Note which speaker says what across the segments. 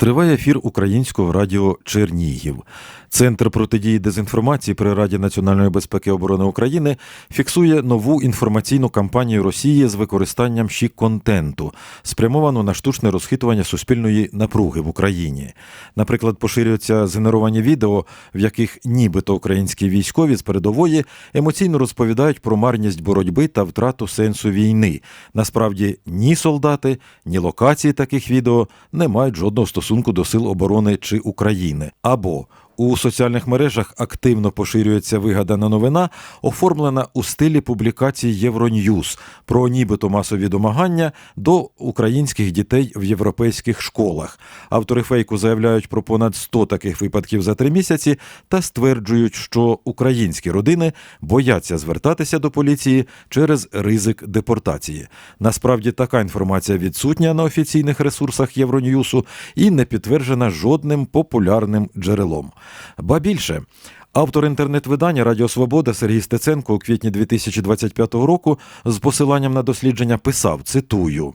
Speaker 1: Триває ефір українського радіо Чернігів. Центр протидії дезінформації при Раді національної безпеки і оборони України фіксує нову інформаційну кампанію Росії з використанням щі контенту, спрямовану на штучне розхитування суспільної напруги в Україні. Наприклад, поширюються згенеровані відео, в яких нібито українські військові з передової емоційно розповідають про марність боротьби та втрату сенсу війни. Насправді ні солдати, ні локації таких відео не мають жодного стосунку до сил оборони чи України. Або у соціальних мережах активно поширюється вигадана новина, оформлена у стилі публікації Євроньюз про нібито масові домагання до українських дітей в європейських школах. Автори фейку заявляють про понад 100 таких випадків за три місяці та стверджують, що українські родини бояться звертатися до поліції через ризик депортації. Насправді така інформація відсутня на офіційних ресурсах Євроньюсу і не підтверджена жодним популярним джерелом. Ба більше. Автор інтернет-видання Радіо Свобода Сергій Стеценко у квітні 2025 року з посиланням на дослідження писав: цитую.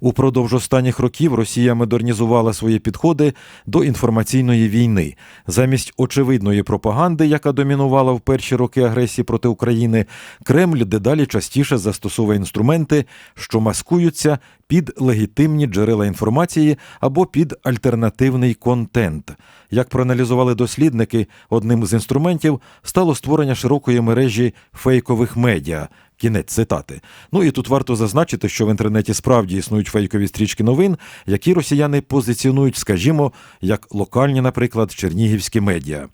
Speaker 1: Упродовж останніх років Росія модернізувала свої підходи до інформаційної війни. Замість очевидної пропаганди, яка домінувала в перші роки агресії проти України, Кремль дедалі частіше застосовує інструменти, що маскуються під легітимні джерела інформації або під альтернативний контент. Як проаналізували дослідники, одним з інструментів стало створення широкої мережі фейкових медіа. Кінець цитати. Ну і тут варто зазначити, що в інтернеті справді існують фейкові стрічки новин, які росіяни позиціонують, скажімо, як локальні, наприклад, чернігівські медіа.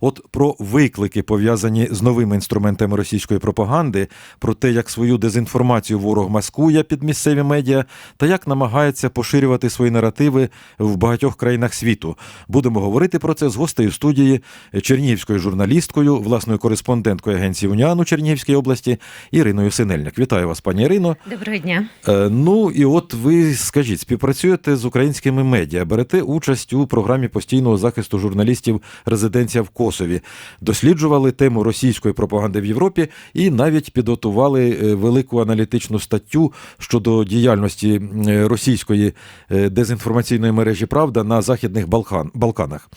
Speaker 1: От про виклики, пов'язані з новими інструментами російської пропаганди, про те, як свою дезінформацію ворог маскує під місцеві медіа, та як намагається поширювати свої наративи в багатьох країнах світу. Будемо говорити про це з гостею студії чернігівською журналісткою, власною кореспонденткою агенції Уніану Чернігівській області Іриною Синельник. Вітаю вас, пані Ірино.
Speaker 2: Доброго дня.
Speaker 1: Е, Ну і от ви скажіть, співпрацюєте з українськими медіа, берете участь у програмі постійного захисту журналістів резиденція в Косові, досліджували тему російської пропаганди в Європі і навіть підготували е, велику аналітичну статтю щодо діяльності російської е, дезінформаційної мережі Правда на західних Балкан, Балканах.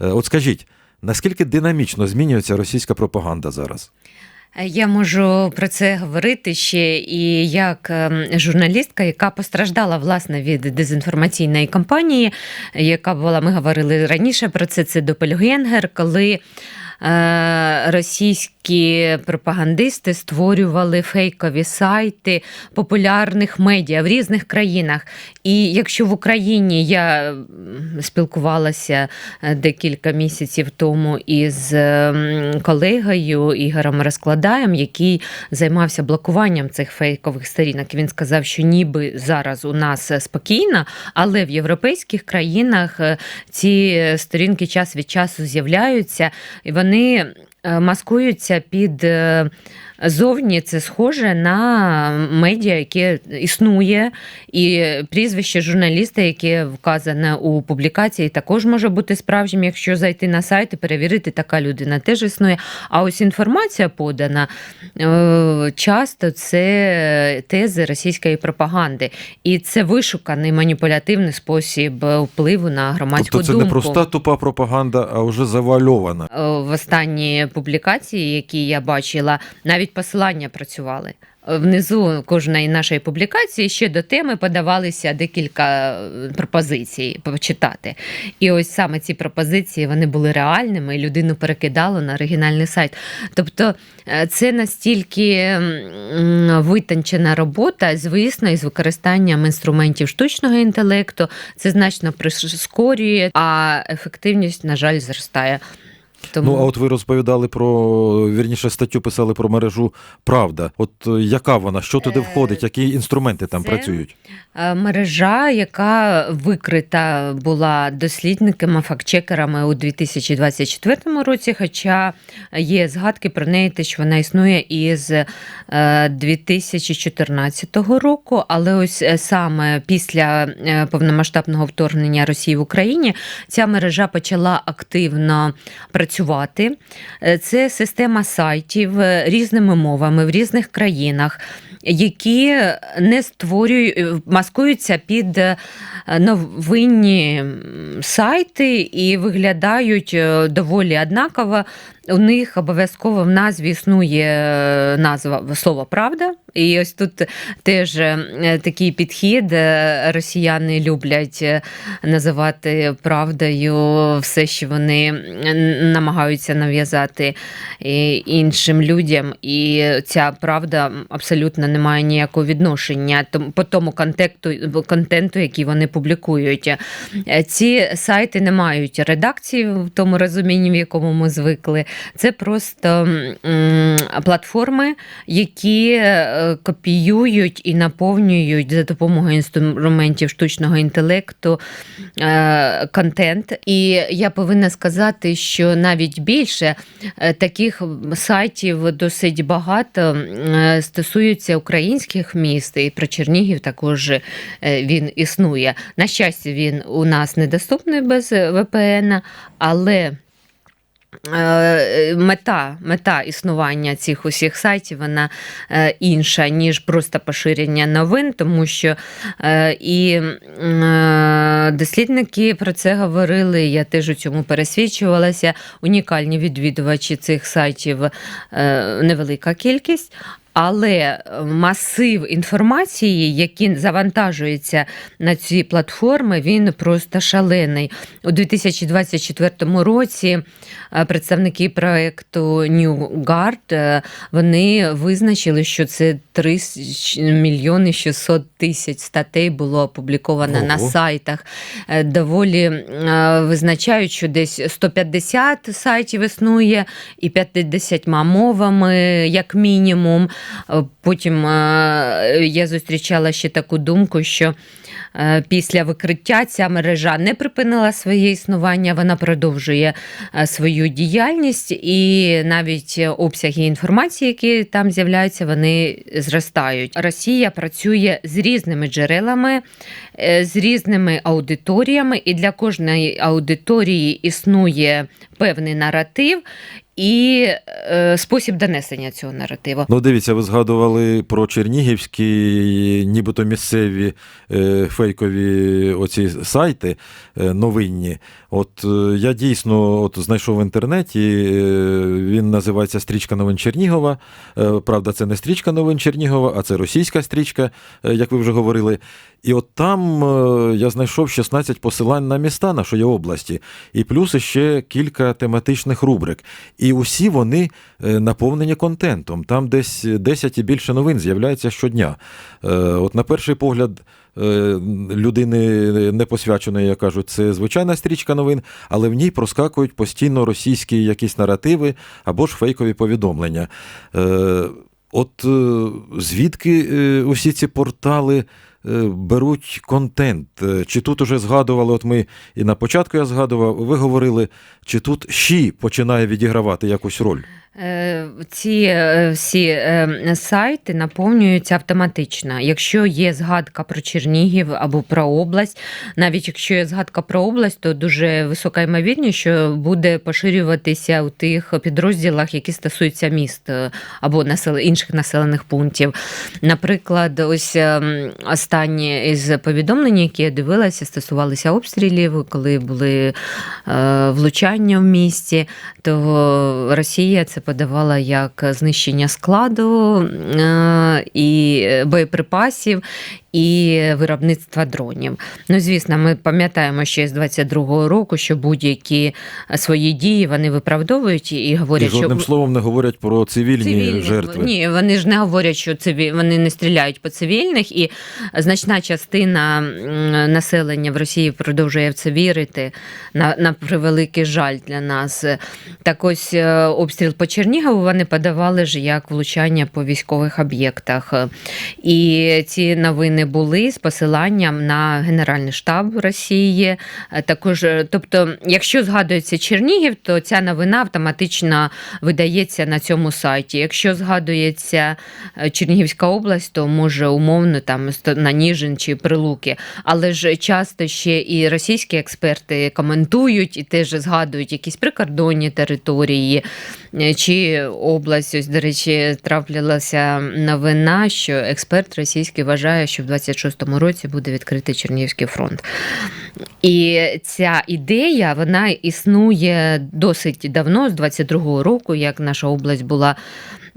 Speaker 1: Е, От скажіть, наскільки динамічно змінюється російська пропаганда зараз?
Speaker 2: Я можу про це говорити ще і як ем, журналістка, яка постраждала власне від дезінформаційної кампанії, яка була, ми говорили раніше про це. Це Допельгенгер, коли. Е, Російські пропагандисти створювали фейкові сайти популярних медіа в різних країнах. І якщо в Україні я спілкувалася е, декілька місяців тому із ем, колегою Ігорем Розкладаєм, який займався блокуванням цих фейкових сторінок. Він сказав, що ніби зараз у нас спокійно, але в європейських країнах е, ці сторінки час від часу з'являються, і вони е, маскуються під. Зовні це схоже на медіа, яке існує, і прізвище журналіста, яке вказане у публікації, також може бути справжнім, якщо зайти на сайт і перевірити, така людина теж існує. А ось інформація подана е, часто це тези російської пропаганди, і це вишуканий маніпулятивний спосіб впливу на громадську
Speaker 1: Тобто це
Speaker 2: думку.
Speaker 1: не проста тупа пропаганда, а вже завальована.
Speaker 2: Е, в останні публікації, які я бачила, навіть посилання працювали. Е, Внизу кожної нашої публікації ще до теми подавалися декілька е, пропозицій почитати. І ось саме ці пропозиції вони були реальними, і людину перекидало на оригінальний сайт. Тобто е, це настільки витончена робота, звісно, із використанням інструментів штучного інтелекту. Це значно прискорює, а ефективність, на жаль, зростає. Тому...
Speaker 1: Ну, а от ви розповідали про вірніше статтю писали про мережу Правда. От е, яка вона? Що туди
Speaker 2: Е,
Speaker 1: входить? Які інструменти там
Speaker 2: це-
Speaker 1: працюють?
Speaker 2: Е, Мережа, яка викрита була дослідниками, фактчекерами у 2024 році, хоча є згадки про неї, те, що вона існує із е, 2014 року, але ось саме після повномасштабного вторгнення Росії в Україні ця мережа почала активно працювати працювати. Е, Це система сайтів е, різними мовами в різних країнах. Які не створюють, е, маскуються під новинні сайти і виглядають доволі однаково. У них обов'язково в назві існує е, назва слово правда. І ось тут теж е, такий підхід. е, Росіяни люблять називати правдою все, що вони намагаються нав'язати іншим людям. І ця правда абсолютно не має ніякого відношення по тому контенту, контенту, який вони публікують. Ці сайти не мають редакції в тому розумінні, в якому ми звикли. Це просто платформи, які е, копіюють і наповнюють за допомогою інструментів штучного інтелекту е, контент. І я повинна сказати, що навіть більше е, таких сайтів досить багато стосуються українських міст, і про Чернігів також він існує. На щастя, він у нас недоступний без VPN, але мета, мета існування цих усіх сайтів вона е, інша, ніж просто поширення новин, тому що е, і е, дослідники про це говорили. Я теж у цьому пересвідчувалася. Унікальні відвідувачі цих сайтів е, невелика кількість. Але масив інформації, який завантажується на ці платформи, він просто шалений. У 2024 році е, представники проекту New Guard е, вони визначили, що це 3 мільйони 600 тисяч статей було опубліковано на сайтах. Е, Доволі е, визначають, що десь 150 сайтів існує і 50 мовами, як мінімум. Е, Потім е, я зустрічала ще таку думку, що е, після викриття ця мережа не припинила своє існування, вона продовжує свою діяльність, і навіть обсяги інформації, які там з'являються, вони зростають. Росія працює з різними джерелами, з різними аудиторіями, і для кожної аудиторії існує певний наратив і е, спосіб донесення цього наративу.
Speaker 1: Ну, дивіться, ви згадували про чернігівські, нібито місцеві е, фейкові оці сайти е, новинні. От е, я дійсно от, знайшов в інтернеті, е, він називається Стрічка новин Чернігова. Е, правда, це не стрічка новин Чернігова, а це російська стрічка, як ви вже говорили. І от там я знайшов 16 посилань на міста нашої області, і плюс ще кілька тематичних рубрик. І усі вони наповнені контентом. Там десь 10 і більше новин з'являється щодня. От на перший погляд. Е, Людини непосвяченої, як кажуть, це звичайна стрічка новин, але в ній проскакують постійно російські якісь наративи або ж фейкові повідомлення. Е, От е, звідки е, усі ці портали е, беруть контент? Е, Чи тут уже згадували, от ми і на початку я згадував, ви говорили, чи тут ЩІ починає відігравати якусь роль?
Speaker 2: Е, Ці е, всі е, сайти наповнюються автоматично. Якщо є згадка про Чернігів або про область, навіть якщо є згадка про область, то дуже висока ймовірність, що буде поширюватися у тих підрозділах, які стосуються міст або інших населених пунктів. Наприклад, ось останні із повідомлень, які я дивилася, стосувалися обстрілів, коли були влучання в місті, то Росія це подавала як знищення складу е, і боєприпасів. І виробництва дронів. Ну, звісно, ми пам'ятаємо ще з 22-го року, що будь-які свої дії вони виправдовують і
Speaker 1: І
Speaker 2: говорять,
Speaker 1: жодним
Speaker 2: що
Speaker 1: словом не говорять про цивільні,
Speaker 2: Цивільних.
Speaker 1: жертви.
Speaker 2: Ні, вони ж не говорять, що циві... вони не стріляють по цивільних, і значна частина населення в Росії продовжує в це вірити на, на превеликий жаль для нас. Так ось е, обстріл по Чернігову вони подавали ж як влучання по військових об'єктах. І ці новини були з посиланням на Генеральний штаб Росії. Е, Також, е, тобто, якщо згадується Чернігів, то ця новина автоматично видається на цьому сайті. Якщо згадується е, Чернігівська область, то може умовно там на Ніжин чи Прилуки. Але ж часто ще і російські експерти коментують і теж згадують якісь прикордонні території чи область. Ось, до речі, траплялася новина, що експерт російський вважає, що в 26-му році буде відкритий Чернігівський фронт. І ця ідея вона існує досить давно, з 22-го року, як наша область була.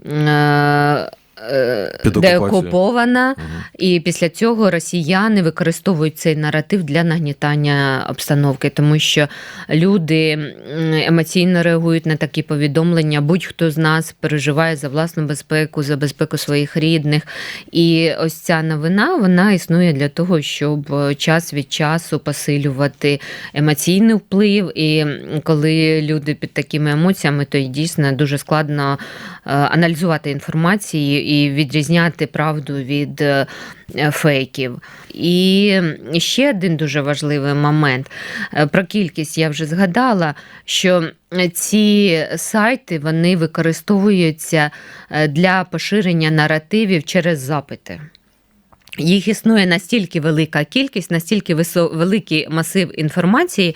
Speaker 2: е. Деокупована,
Speaker 1: Мгм.
Speaker 2: і після цього росіяни використовують цей наратив для нагнітання обстановки, тому що люди емоційно реагують на такі повідомлення. Будь-хто з нас переживає за власну безпеку, за безпеку своїх рідних. І ось ця новина вона існує для того, щоб е, час від часу посилювати емоційний вплив. І коли люди під такими емоціями, то й дійсно дуже складно е, аналізувати інформацію і відрізняти правду від е, фейків. І ще один дуже важливий момент Е, про кількість я вже згадала, що ці сайти вони використовуються е, для поширення наративів через запити. Їх існує настільки велика кількість, настільки великий масив інформації,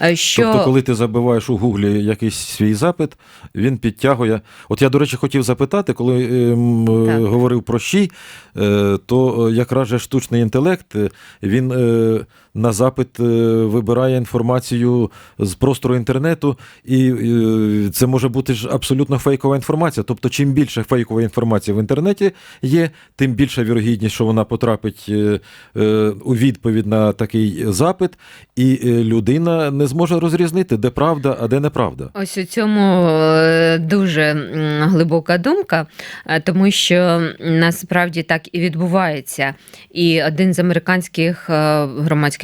Speaker 2: е, що
Speaker 1: Тобто, коли ти забиваєш у Гуглі якийсь свій запит, він підтягує. От я, до речі, хотів запитати, коли ем, е,
Speaker 2: Так.
Speaker 1: говорив про щі, е, то якраз же штучний інтелект він е, на запит е, вибирає інформацію з простору інтернету, і е, це може бути ж абсолютно фейкова інформація. Тобто, чим більше фейкової інформації в інтернеті є, тим більша вірогідність, що вона потрапить е, у відповідь на такий запит, і людина не зможе розрізнити, де правда, а де неправда.
Speaker 2: Ось у цьому дуже глибока думка, тому що насправді так і відбувається. І один з американських е,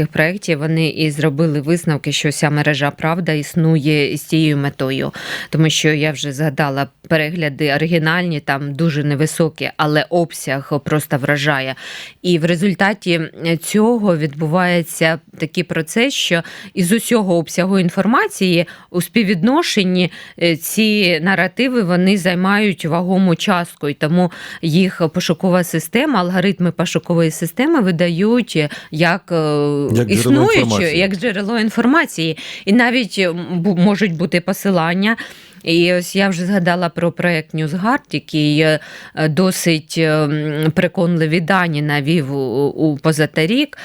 Speaker 2: громадських проєктів вони і зробили висновки, що ця мережа правда існує з цією метою, тому що я вже згадала перегляди оригінальні, там дуже невисокі, але обсяг просто вражає. І в результаті цього відбувається такий процес, що із усього обсягу інформації у співвідношенні е, ці наративи вони займають вагому частку, і тому їх пошукова система, алгоритми пошукової системи видають як, е,
Speaker 1: Як
Speaker 2: існуючу, як джерело інформації. І навіть можуть бути посилання. І ось я вже згадала про проект NewsGuard, який е, досить е, переконливі дані навів у, у позаторік.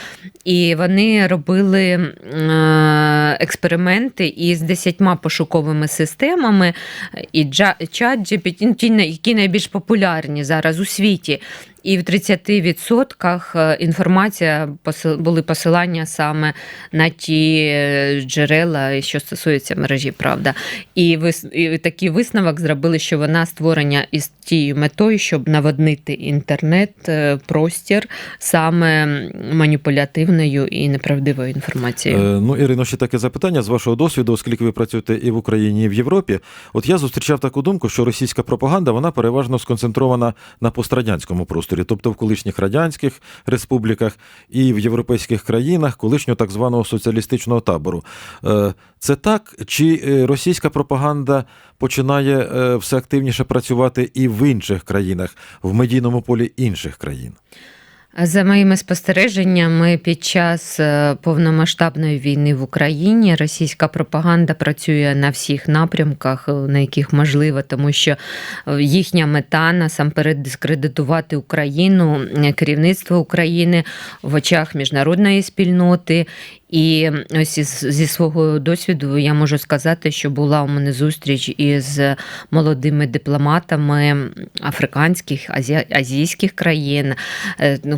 Speaker 2: І вони робили е, експерименти із десятьма пошуковими системами, і чат GPT, які найбільш популярні зараз у світі. І в 30% е, інформація були посилання саме на ті е, джерела, що стосується мережі Правда. І, вис... і такий висновок зробили, що вона створення із тією метою, щоб наводнити інтернет, е, простір саме маніпулятивною і неправдивою інформацією.
Speaker 1: Е, ну, Ірино, ще таке запитання з вашого досвіду, оскільки ви працюєте і в Україні, і в Європі. От я зустрічав таку думку, що російська пропаганда вона переважно сконцентрована на пострадянському просторі, тобто в колишніх радянських республіках і в європейських країнах колишнього так званого соціалістичного табору. Е, Це так? Чи е, російська пропаганда починає е, все активніше працювати і в інших країнах, в медійному полі інших країн?
Speaker 2: За моїми спостереженнями, під час е, повномасштабної війни в Україні російська пропаганда працює на всіх напрямках, е, на яких можливо, тому що е, їхня мета насамперед дискредитувати Україну, керівництво України в очах міжнародної спільноти. І ось зі свого досвіду я можу сказати, що була у мене зустріч із молодими дипломатами африканських, азі, азійських країн.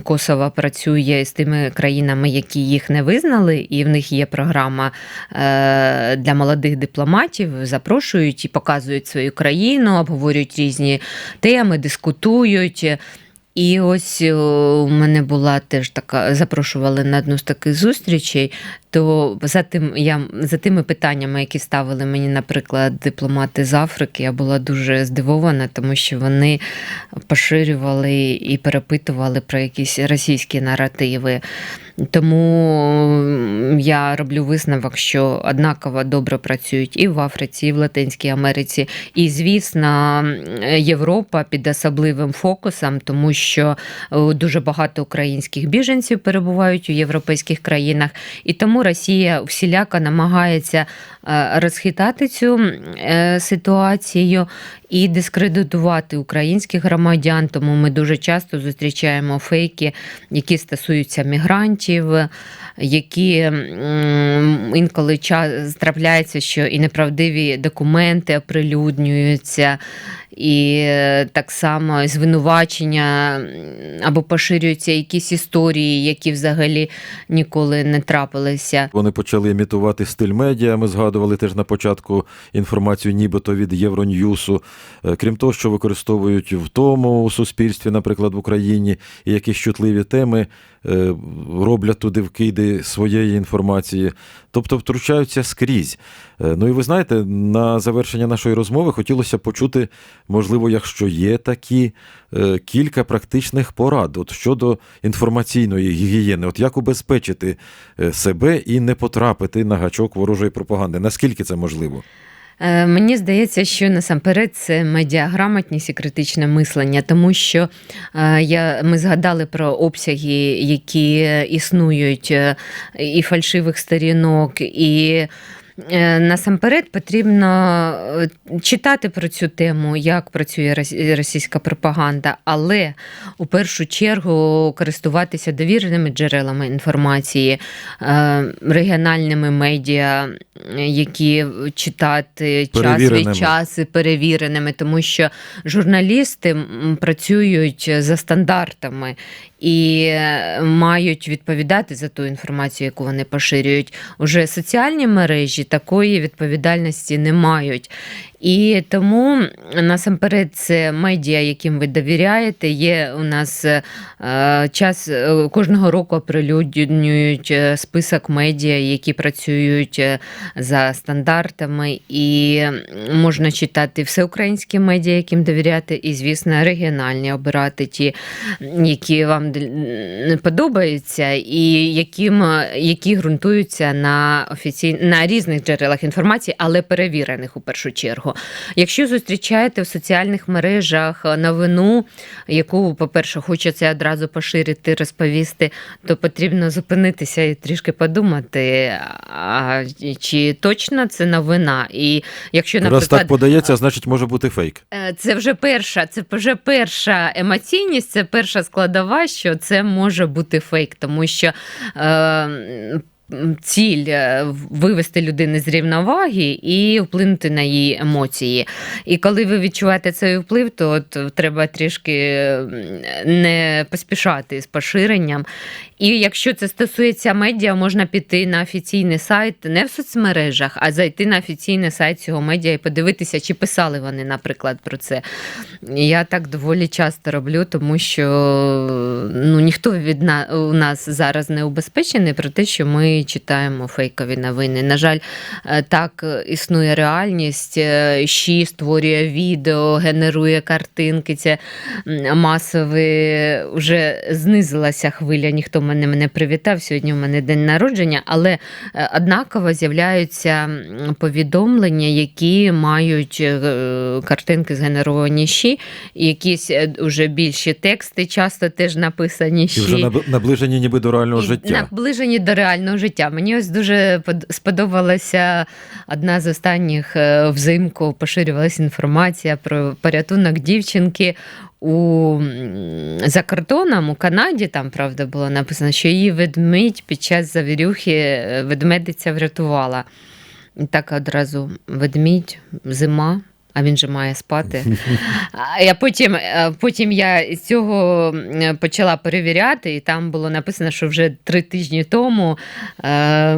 Speaker 2: Ну, працює з тими країнами, які їх не визнали, і в них є програма е, для молодих дипломатів. Запрошують і показують свою країну, обговорюють різні теми, дискутують. І ось у мене була теж така, запрошували на одну з таких зустрічей. То за тим я за тими питаннями, які ставили мені, наприклад, дипломати з Африки, я була дуже здивована, тому що вони поширювали і перепитували про якісь російські наративи. Тому я роблю висновок, що однаково добре працюють і в Африці, і в Латинській Америці. І, звісно, Європа під особливим фокусом, тому що е, дуже багато українських біженців перебувають у європейських країнах, і тому Росія всіляко намагається розхитати цю е, ситуацію і дискредитувати українських громадян. Тому ми дуже часто зустрічаємо фейки, які стосуються мігрантів, які інколи трапляється, що і неправдиві документи оприлюднюються. І е, так само звинувачення або поширюються якісь історії, які взагалі ніколи не трапилися.
Speaker 1: Вони почали імітувати стиль медіа. Ми згадували теж на початку інформацію, нібито від Євроньюсу. Е, Крім того, що використовують в тому у суспільстві, наприклад, в Україні, і якісь чутливі теми роблять туди вкиди своєї інформації, тобто втручаються скрізь. Е, Ну і ви знаєте, на завершення нашої розмови хотілося почути, можливо, якщо є такі, е, кілька практичних порад от щодо інформаційної гігієни. От як убезпечити е, себе і не потрапити на гачок ворожої пропаганди? Наскільки це можливо?
Speaker 2: Е, Мені здається, що насамперед це медіаграмотність і критичне мислення, тому що е, я, ми згадали про обсяги, які існують, е, і фальшивих сторінок, і насамперед потрібно е, читати про цю тему, як працює російська пропаганда, але у першу чергу користуватися довіреними джерелами інформації, е, регіональними медіа, е, які читати час від часу перевіреними, тому що журналісти працюють за стандартами і е, мають відповідати за ту інформацію, яку вони поширюють. Уже соціальні мережі такої відповідальності не мають. І тому насамперед це медіа, яким ви довіряєте. Є у нас е, час е, кожного року оприлюднюють е, список медіа, які працюють за стандартами, і можна читати всеукраїнські медіа, яким довіряти, і, звісно, регіональні обирати ті, які вам подобаються, і яким, які ґрунтуються на офіцій... на різних джерелах інформації, але перевірених у першу чергу. Якщо зустрічаєте в соціальних мережах новину, яку, по-перше, хочеться одразу поширити, розповісти, то потрібно зупинитися і трішки подумати, а чи точно це новина. І якщо,
Speaker 1: Раз так подається, значить може бути фейк.
Speaker 2: Е, Це вже перша, це вже перша емоційність, це перша складова, що це може бути фейк, тому що. Е, Ціль е, вивести людини з рівноваги і вплинути на її емоції. І коли ви відчуваєте цей вплив, то от треба трішки не поспішати з поширенням. І якщо це стосується медіа, можна піти на офіційний сайт не в соцмережах, а зайти на офіційний сайт цього медіа і подивитися, чи писали вони, наприклад, про це. Я так доволі часто роблю, тому що ну, ніхто від на, у нас зараз не убезпечений про те, що ми читаємо фейкові новини. На жаль, е, так існує реальність. Е, Щі створює відео, генерує картинки. Це масове вже знизилася хвиля. Ніхто мене не привітав. Сьогодні у мене день народження, але е, однаково з'являються повідомлення, які мають е, картинки згенеровані щі, якісь е, уже більші тексти, часто теж написані
Speaker 1: І вже наб- наближені ніби до реального
Speaker 2: І
Speaker 1: життя.
Speaker 2: Наближені до реального життя. Мені ось дуже под- сподобалася одна з останніх взимку поширювалася інформація про порятунок дівчинки. У за кордоном у Канаді там правда було написано, що її ведмідь під час завірюхи е, ведмедиця врятувала. І так одразу ведмідь, зима, А він же має спати. А я потім, е, потім я з цього почала перевіряти, і там було написано, що вже три тижні тому е,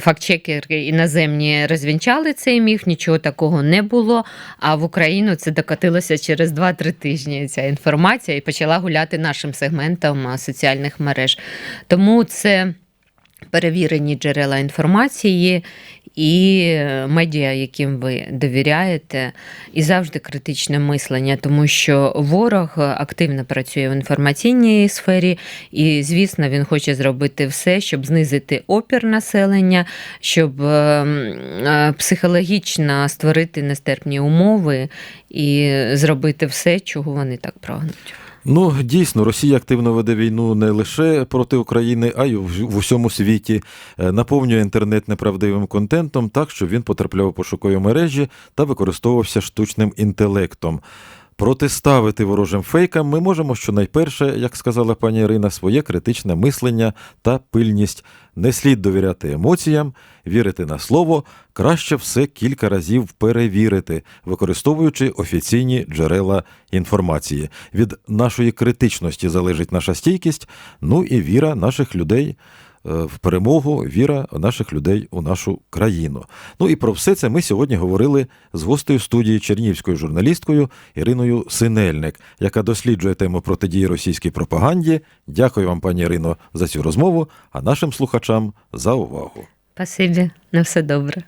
Speaker 2: фактчекери іноземні розвінчали цей міф, нічого такого не було. А в Україну це докотилося через 2-3 тижні. Ця інформація і почала гуляти нашим сегментом соціальних мереж. Тому це перевірені джерела інформації і е, медіа, яким ви довіряєте, і завжди критичне мислення, тому що ворог активно працює в інформаційній сфері, і, звісно, він хоче зробити все, щоб знизити опір населення, щоб е, е, психологічно створити нестерпні умови і зробити все, чого вони так прагнуть.
Speaker 1: Ну, дійсно, Росія активно веде війну не лише проти України, а й в усьому світі. Е, Наповнює інтернет неправдивим контентом так, що він потрапляв у пошукові мережі та використовувався штучним інтелектом. Протиставити ворожим фейкам ми можемо щонайперше, як сказала пані Ірина, своє критичне мислення та пильність. Не слід довіряти емоціям, вірити на слово, краще все кілька разів перевірити, використовуючи офіційні джерела інформації. Від нашої критичності залежить наша стійкість, ну і віра наших людей в перемогу, віра наших людей у нашу країну. Ну і про все це ми сьогодні говорили з гостею студії чернівською журналісткою Іриною Синельник, яка досліджує тему протидії російській пропаганді. Дякую вам, пані Ірино, за цю розмову, а нашим слухачам за увагу.
Speaker 2: Спасибі, на все добре.